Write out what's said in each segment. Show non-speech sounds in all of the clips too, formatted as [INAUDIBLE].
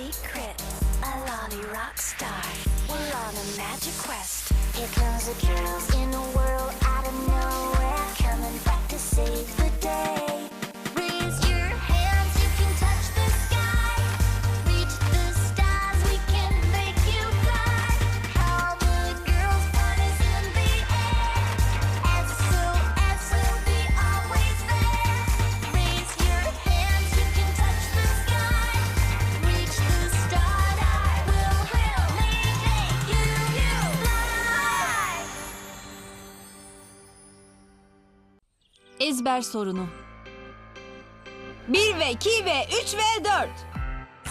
secrets. A lolly rock star. We're on a magic quest. Here comes the girls in a world Ezber sorunu. 1 ve 2 ve 3 ve 4.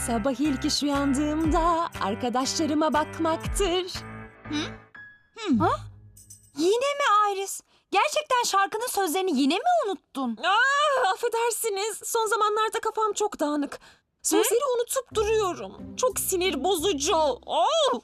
Sabah ilk iş uyandığımda arkadaşlarıma bakmaktır. Yine mi Iris? Gerçekten şarkının sözlerini yine mi unuttun? Ah, affedersiniz. Son zamanlarda kafam çok dağınık. Sözleri unutup duruyorum. Çok sinir bozucu. Oh!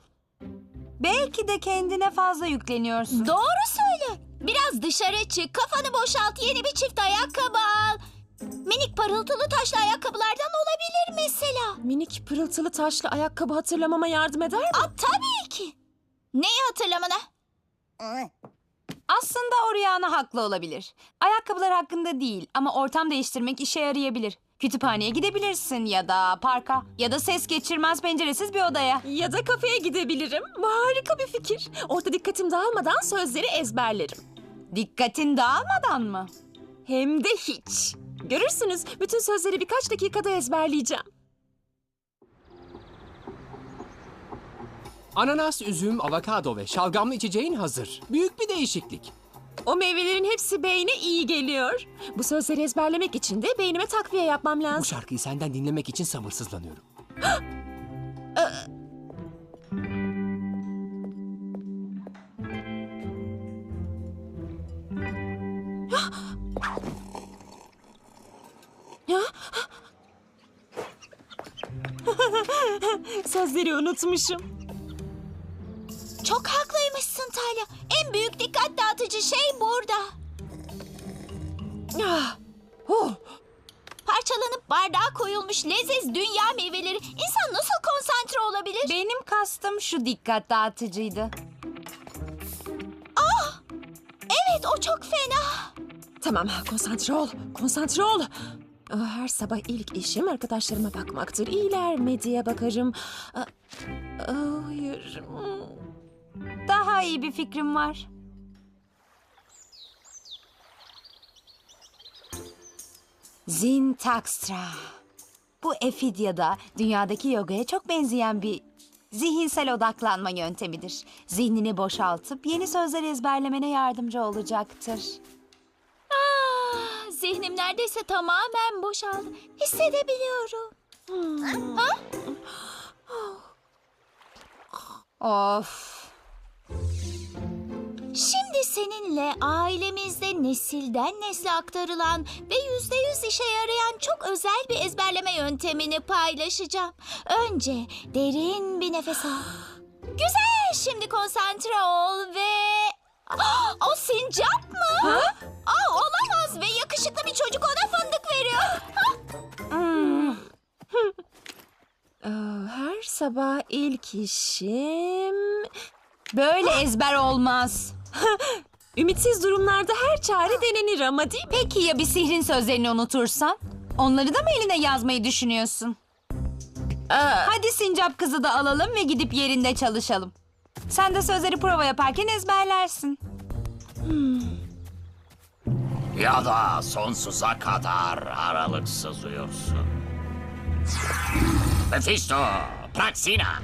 Belki de kendine fazla yükleniyorsun. Doğru söyle. Biraz dışarı çık, kafanı boşalt, yeni bir çift ayakkabı al. Minik parıltılı taşlı ayakkabılardan olabilir mesela. Minik pırıltılı taşlı ayakkabı hatırlamama yardım eder mi? Aa, tabii ki. Neyi hatırlamana? Aslında Oriana haklı olabilir. Ayakkabılar hakkında değil ama ortam değiştirmek işe yarayabilir. Kütüphaneye gidebilirsin ya da parka ya da ses geçirmez penceresiz bir odaya. Ya da kafeye gidebilirim. Bu harika bir fikir. Orada dikkatim dağılmadan sözleri ezberlerim. Dikkatin dağılmadan mı? Hem de hiç. Görürsünüz bütün sözleri birkaç dakikada ezberleyeceğim. Ananas, üzüm, avokado ve şalgamlı içeceğin hazır. Büyük bir değişiklik. O meyvelerin hepsi beyne iyi geliyor. Bu sözleri ezberlemek için de beynime takviye yapmam Bu lazım. şarkıyı senden dinlemek için sabırsızlanıyorum. [GASPS] Sözleri unutmuşum. Çok haklıymışsın Talya. En büyük dikkat dağıtıcı şey burada. Ah, oh, Parçalanıp bardağa koyulmuş leziz dünya meyveleri. İnsan nasıl konsantre olabilir? Benim kastım şu dikkat dağıtıcıydı. Evet o çok fena. Tamam, konsantre ol, konsantre ol. Ah, Her sabah ilk işim arkadaşlarıma bakmaktır. İyiler mi diye bakarım. Ah, ah, Hayır. Daha iyi bir fikrim var. Zintakstra. Bu Efidya'da dünyadaki yogaya çok benzeyen bir zihinsel odaklanma yöntemidir. Zihnini boşaltıp yeni sözler ezberlemene yardımcı olacaktır. Zihnim neredeyse tamamen boşaldı. Hissedebiliyorum. Of. Şimdi seninle ailemizde nesilden nesle aktarılan ve yüzde yüz işe yarayan çok özel bir ezberleme yöntemini paylaşacağım. Önce derin bir nefes al. [GASPS] Güzel, şimdi konsantre ol ve... [GASPS] O sincap mı? Aa, olamaz ve yakışıklı bir çocuk ona fındık veriyor. [LAUGHS] Ah, Her sabah ilk işim... Böyle ezber olmaz. [LAUGHS] Ümitsiz durumlarda her çare denenir ama değil mi? Peki ya bir sihrin sözlerini unutursan? Onları da mı eline yazmayı düşünüyorsun? Hadi sincap kızı da alalım ve gidip yerinde çalışalım. Sen de sözleri prova yaparken ezberlersin. Ya da sonsuza kadar aralıksız uyursun. Mephisto, Praxina.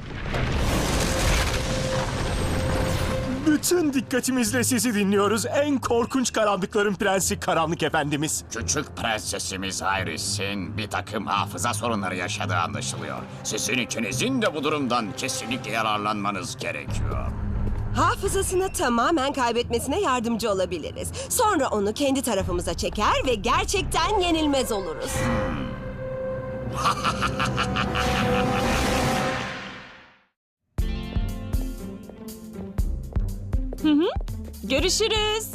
Bütün dikkatimizle sizi dinliyoruz. En korkunç karanlıkların prensi Karanlık Efendimiz. Küçük prensesimiz Iris'in bir takım hafıza sorunları yaşadığı anlaşılıyor. Sizin ikinizin de bu durumdan kesinlikle yararlanmanız gerekiyor. Hafızasını tamamen kaybetmesine yardımcı olabiliriz. Sonra onu kendi tarafımıza çeker ve gerçekten yenilmez oluruz. Görüşürüz.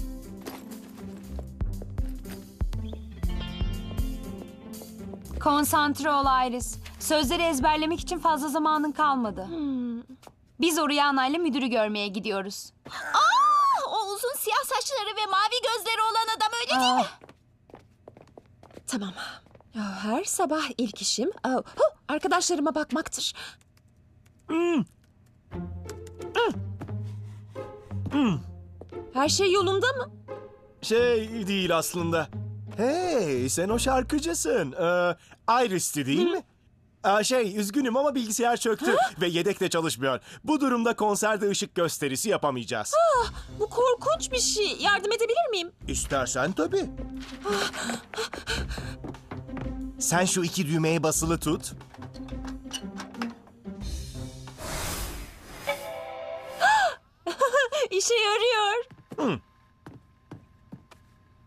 Konsantre ol Iris. Sözleri ezberlemek için fazla zamanın kalmadı. Biz oraya anayla müdürü görmeye gidiyoruz. Aa, o uzun siyah saçları ve mavi gözleri olan adam öyle değil mi? Tamam. Ya, Her sabah ilk işim aa, arkadaşlarıma bakmaktır. Her şey yolunda mı? Şey değil aslında. Hey sen o şarkıcısın. Ee, Iris'ti değil mi? Aa, şey üzgünüm ama bilgisayar çöktü ve yedek de çalışmıyor. Bu durumda konserde ışık gösterisi yapamayacağız. Bu korkunç bir şey. Yardım edebilir miyim? İstersen tabii. Sen şu iki düğmeye basılı tut. [LAUGHS] İşe yarıyor.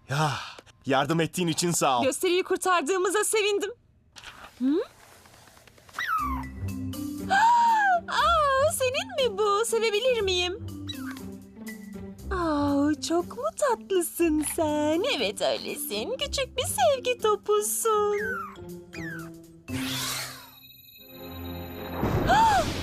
Ya yardım ettiğin için sağ ol. Gösteriyi kurtardığımıza sevindim. Hı? Mi bu? Sevebilir miyim? Aa, çok mu tatlısın sen? Evet öylesin. Küçük bir sevgi topusun. [GASPS]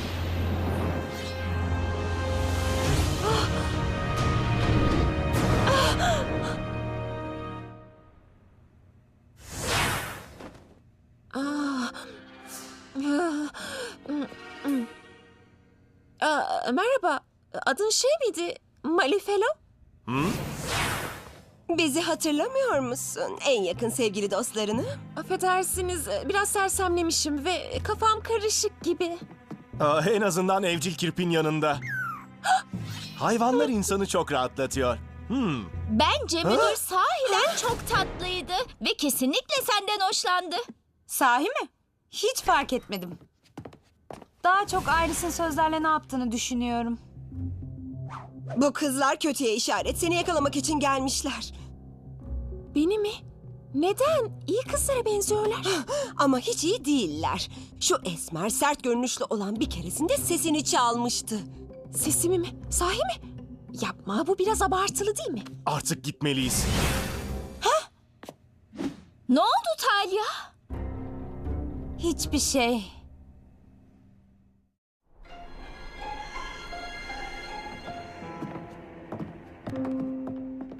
merhaba. Adın şey miydi? Malifelo? Bizi hatırlamıyor musun? En yakın sevgili dostlarını. Affedersiniz biraz sersemlemişim ve kafam karışık gibi. Aa, en azından evcil kirpin yanında. Hayvanlar insanı çok rahatlatıyor. Hmm. Bence müdür sahiden çok tatlıydı ve kesinlikle senden hoşlandı. Sahi mi? Hiç fark etmedim. Daha çok Iris'in sözlerle ne yaptığını düşünüyorum. Bu kızlar kötüye işaret. Seni yakalamak için gelmişler. Beni mi? Neden? İyi kızlara benziyorlar. [GASPS] Ama hiç iyi değiller. Şu esmer, sert görünüşlü olan bir keresinde sesini çalmıştı. Sesimi mi? Sahi mi? Yapma bu biraz abartılı değil mi? Artık gitmeliyiz. Ne oldu Talya? Hiçbir şey.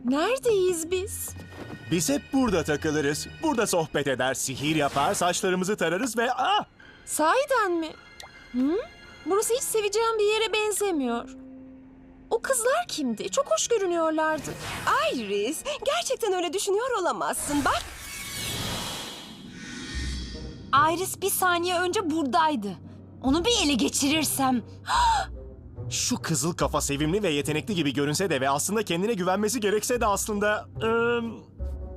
Neredeyiz biz? Biz hep burada takılırız. Burada sohbet eder, sihir yapar, saçlarımızı tararız ve... Ah! Sahiden mi? Hı? Burası hiç seveceğim bir yere benzemiyor. O kızlar kimdi? Çok hoş görünüyorlardı. Iris, gerçekten öyle düşünüyor olamazsın. Bak, Iris bir saniye önce buradaydı. Onu bir ele geçirirsem. [GASPS] Şu kızıl kafa sevimli ve yetenekli gibi görünse de ve aslında kendine güvenmesi gerekse de aslında... ım,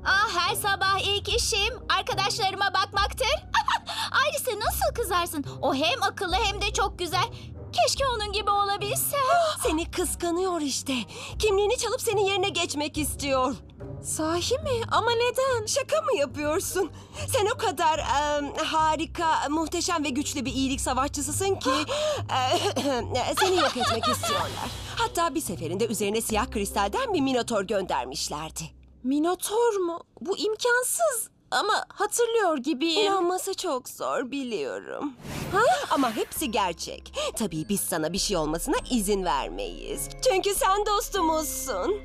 Ah her sabah ilk işim arkadaşlarıma bakmaktır. [LAUGHS] Iris'e nasıl kızarsın? O hem akıllı hem de çok güzel. Keşke onun gibi olabilsem. [GASPS] seni kıskanıyor işte. Kimliğini çalıp senin yerine geçmek istiyor. Sahi mi? Ama neden? Şaka mı yapıyorsun? Sen o kadar em, harika, muhteşem ve güçlü bir iyilik savaşçısısın ki [GASPS] e, seni yok etmek istiyorlar. Hatta bir seferinde üzerine siyah kristalden bir minotor göndermişlerdi. Minotor mu? Bu imkansız. Ama hatırlıyor gibiyim. İnanması çok zor biliyorum. Ha? Ama hepsi gerçek. Tabii biz sana bir şey olmasına izin vermeyiz. Çünkü sen dostumuzsun. [GASPS]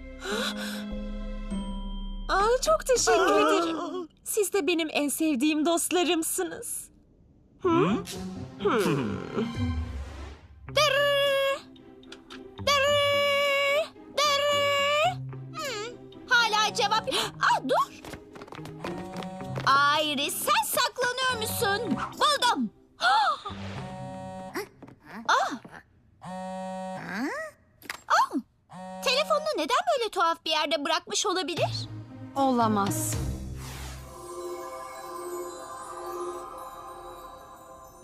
Aa, çok teşekkür ederim. Siz de benim en sevdiğim dostlarımsınız. Dırrrr, dırrrr. Hala cevap... [GASPS] Ah dur. Iris sen saklanıyor musun? Buldum. Ah. [GASPS] Ah. Ah. Telefonunu neden böyle tuhaf bir yerde bırakmış olabilir? Olamaz.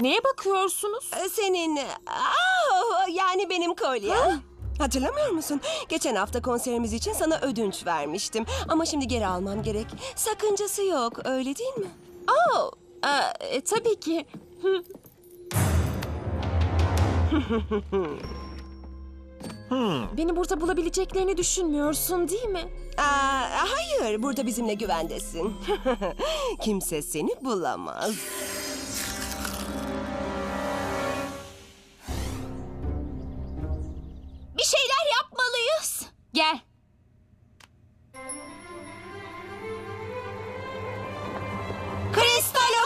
Neye bakıyorsunuz? Ee, Senin... Aa, yani benim kolyem. Hatırlamıyor musun? Geçen hafta konserimiz için sana ödünç vermiştim. Ama şimdi geri almam gerek. Sakıncası yok, öyle değil mi? Oh, e, e, tabii ki. Hmm. Beni burada bulabileceklerini düşünmüyorsun değil mi? Aa, hayır, burada bizimle güvendesin. [LAUGHS] Kimse seni bulamaz. Bir şeyler yapmalıyız. Gel.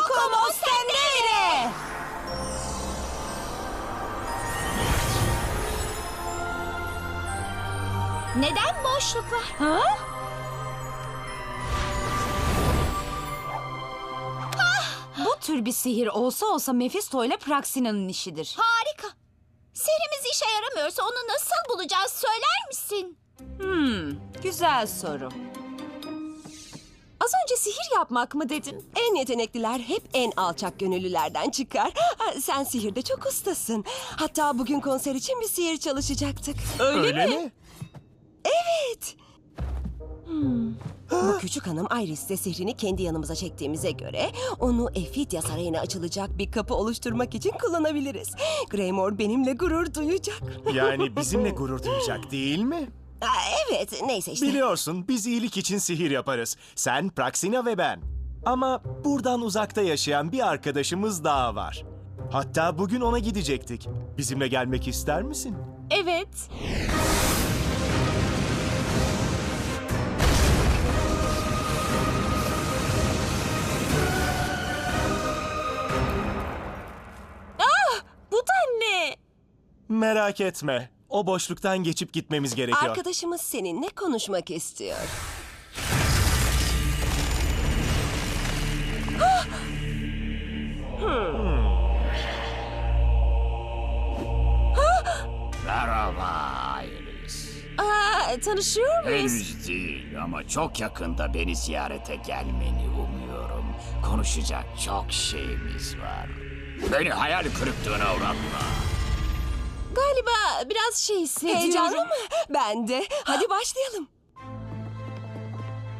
como scendere! Neden boşluk var? Ha? Ah! Bu tür bir sihir olsa olsa Mephisto ile Praxina'nın işidir. Harika. Serimiz işe yaramıyorsa onu nasıl bulacağız söyler misin? Hmm, güzel soru. Önce sihir yapmak mı dedin? En yetenekliler hep en alçak gönüllülerden çıkar. Ha, Sen sihirde çok ustasın. Hatta bugün konser için bir sihir çalışacaktık. Öyle, mi? Evet. Bu küçük hanım Iris'te sihrini kendi yanımıza çektiğimize göre onu Efidya Sarayı'na açılacak bir kapı oluşturmak için kullanabiliriz. Greymore benimle gurur duyacak. Yani bizimle [LAUGHS] gurur duyacak değil mi? Aa, evet neyse işte. Biliyorsun biz iyilik için sihir yaparız. Sen, Praxina ve ben. Ama buradan uzakta yaşayan bir arkadaşımız daha var. Hatta bugün ona gidecektik. Bizimle gelmek ister misin? Evet. Bu da ne? Merak etme. O boşluktan geçip gitmemiz gerekiyor. Arkadaşımız seninle konuşmak istiyor. Merhaba Iris. Aa, tanışıyor muyuz? Henüz değil ama çok yakında beni ziyarete gelmeni umuyorum. Konuşacak çok şeyimiz var. Beni hayal kırıklığına uğratma. Galiba biraz şey hissediyorum. Heyecanlı mı? Ben de. Hadi başlayalım.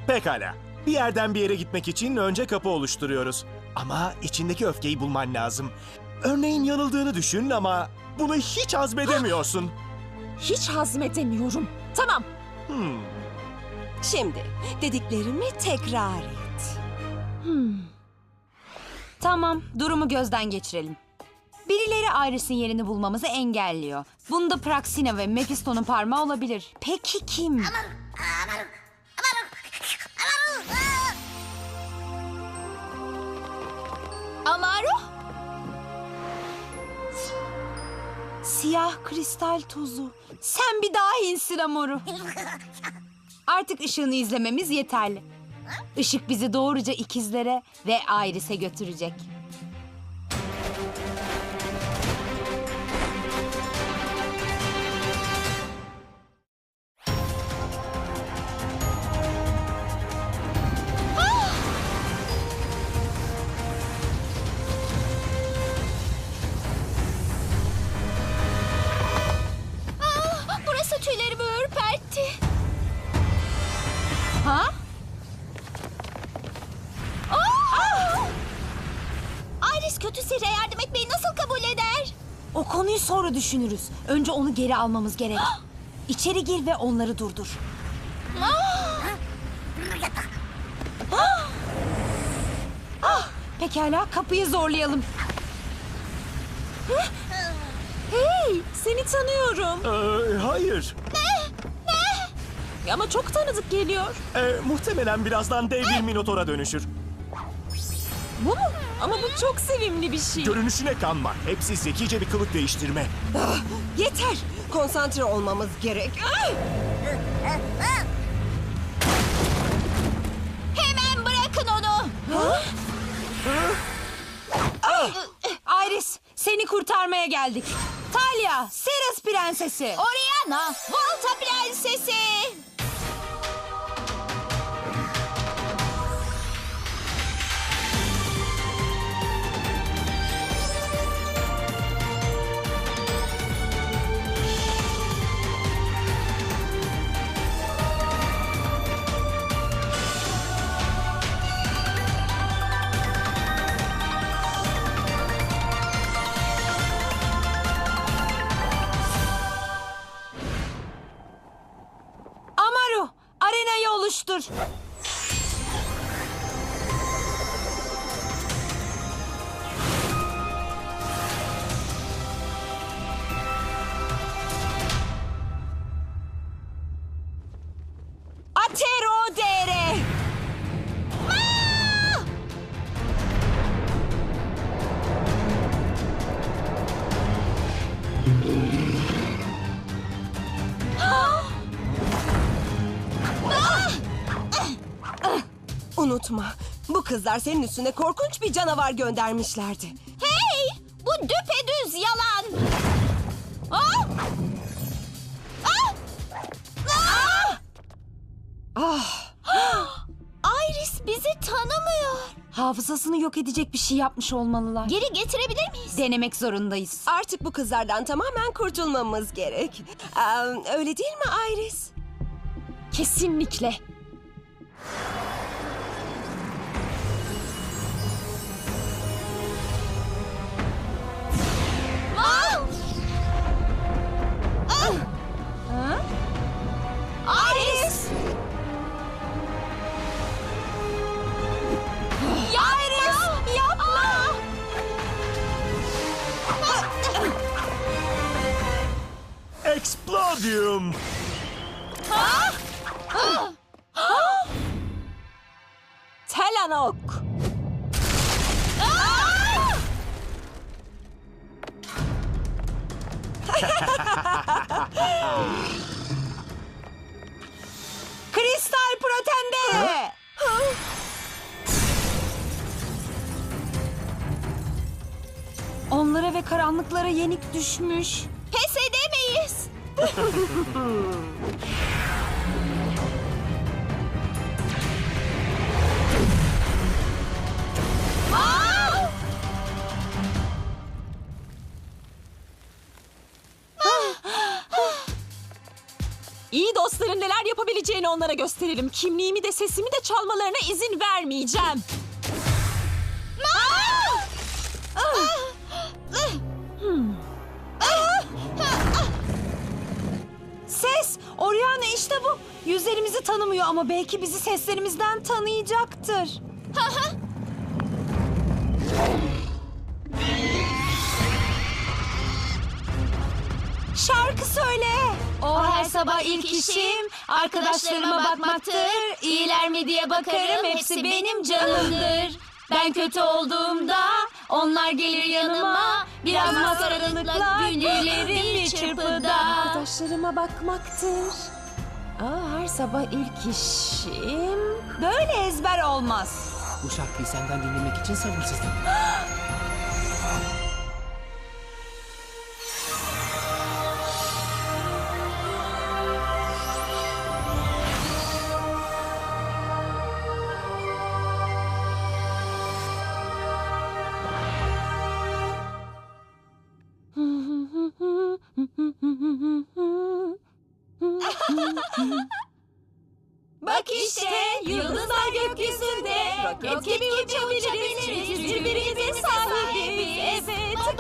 Pekala. Bir yerden bir yere gitmek için önce kapı oluşturuyoruz. Ama içindeki öfkeyi bulman lazım. Örneğin yanıldığını düşün ama bunu hiç hazmedemiyorsun. [GASPS] Hiç hazmedemiyorum. Tamam. Hmm. Şimdi dediklerimi tekrar et. Tamam, durumu gözden geçirelim. Birileri Iris'in yerini bulmamızı engelliyor. Bunda Praxina ve Mephisto'nun parmağı olabilir. Peki kim? Amaro? Siyah kristal tozu. Sen bir dahinsin Amoru. Artık ışığını izlememiz yeterli. Işık bizi doğruca ikizlere ve Iris'e götürecek. Sonra düşünürüz. Önce onu geri almamız gerek. İçeri gir ve onları durdur. Ah, Pekala, kapıyı zorlayalım. Hey, seni tanıyorum. Ee, hayır. Ama çok tanıdık geliyor. Ee, muhtemelen birazdan dev bir minotora dönüşür. Bu mu? Ama bu çok sevimli bir şey. Görünüşüne kanma. Hepsi zekice bir kılık değiştirme. Yeter. Konsantre olmamız gerek. Ah! Hemen bırakın onu. Iris, seni kurtarmaya geldik. Talia, Ceres prensesi. Oriana, Volta prensesi. Unutma. Bu kızlar senin üstüne korkunç bir canavar göndermişlerdi. Hey! Bu düpedüz yalan. Ah! Ah! Ah! Ah! Iris bizi tanımıyor. Hafızasını yok edecek bir şey yapmış olmalılar. Geri getirebilir miyiz? Denemek zorundayız. Artık bu kızlardan tamamen kurtulmamız gerek. Aa, öyle değil mi Iris? Kesinlikle. Explodium! Telanok. Kristal protende! Onlara ve karanlıklara yenik düşmüş. Ah! İyi dostların neler yapabileceğini onlara gösterelim. Kimliğimi de sesimi de çalmalarına izin vermeyeceğim. Ses! Oriana işte bu. Yüzlerimizi tanımıyor ama belki bizi seslerimizden tanıyacaktır. Şarkı söyle. O her sabah ilk işim arkadaşlarıma bakmaktır. İyiler mi diye bakarım hepsi benim canımdır. Ben kötü olduğumda onlar gelir yanıma. Biraz maskaralıkla günlerim bir çırpıda. Arkadaşlarıma bakmaktır. Aa, her sabah ilk işim... Böyle ezber olmaz. Bu şarkıyı senden dinlemek için sabırsızım. [GASPS]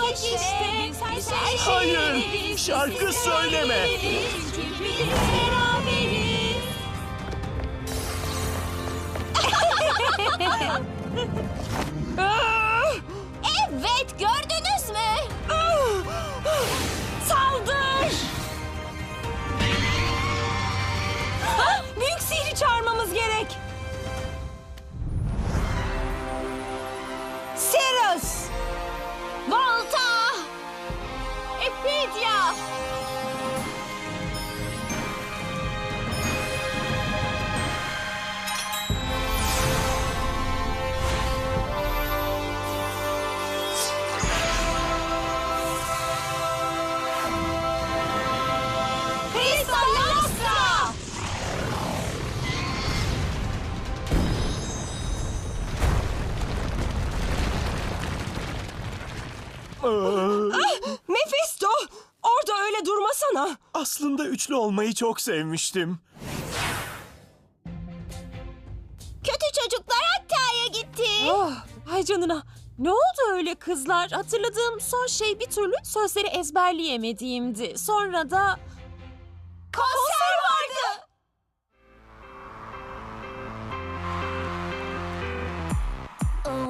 bak işte biz her şey Hayır, şarkı söyleme. çünkü biz beraberiz [LAUGHS] Evet gördünüz mü? saldır Ha, büyük sihri çağırmamız gerek Mephisto! Orada öyle durmasana. Aslında üçlü olmayı çok sevmiştim. Kötü çocuklar Hakkari'ye gitti. Oh, ay canına. Ne oldu öyle kızlar? Hatırladığım son şey bir türlü sözleri ezberleyemediğimdi. Sonra da... konser vardı.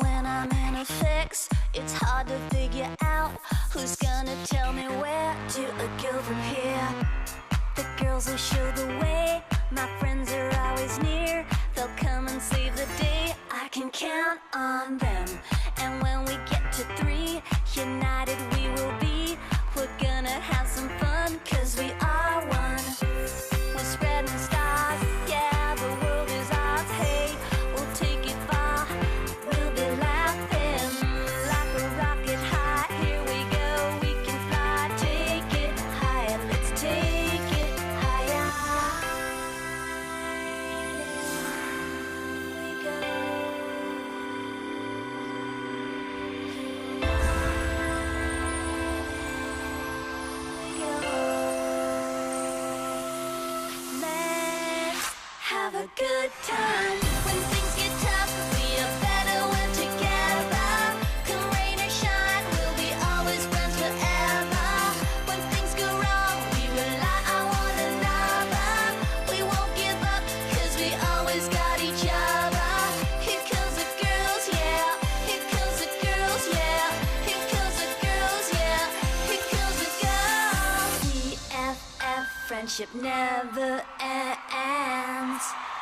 When I'm in a fix, it's hard to figure out who's gonna tell me where to go from here. The girls will show the way, my friends are always near. They'll come and save the day, I can count on them. friendship never ends.